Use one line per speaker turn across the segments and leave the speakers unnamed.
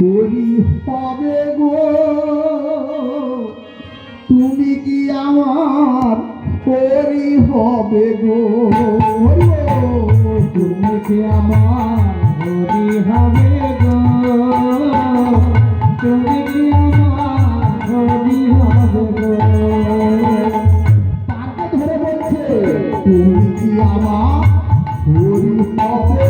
হরি হবে গো। তুমি কি আমার হরি হবে গো।
তুমি কি আমার হরি হবে গো? তুমি কি আমার হরি হবে গো?
তাকে ধরে বলছে, তুমি কি আমার হরি হবে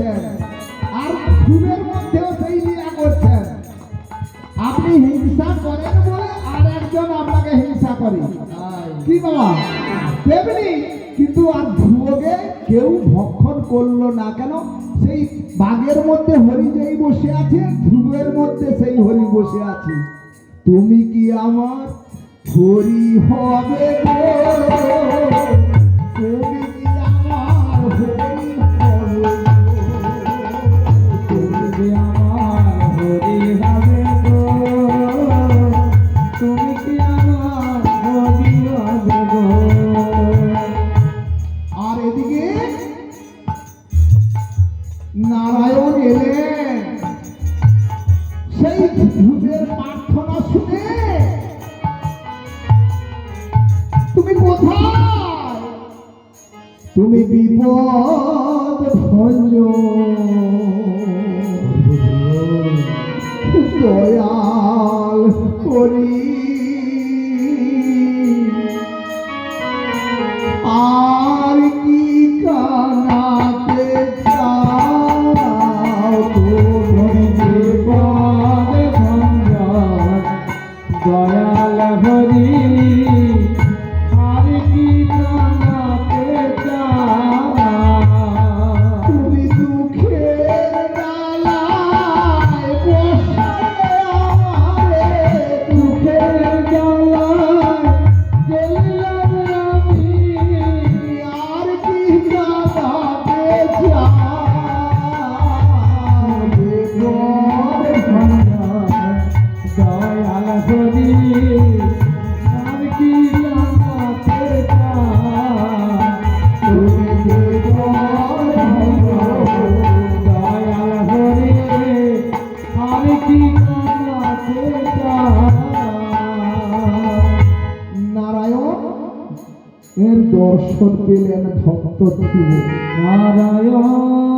করছেন। আর ফুলের মধ্যেও সেই লীলা করছেন। আপনি হিংসা করেন বলে আর একজন আপনাকে হিংসা করে। কি বাবা? তেমনি কিন্তু আর কেউ ভক্ষণ করল না কেন? সেই বাঘের মধ্যে হরি যেই বসে আছে, ধ্রুবের মধ্যে সেই হরি বসে আছে। তুমি কি আমার হরি হবে তুমি সেই ভূতের প্রার্থনা শুনে তুমি কোথায়? তুমি বিপদ ভঞ্জ। দয়াল করি। দর্শন পেলেন ভক্ত
নারায়ণ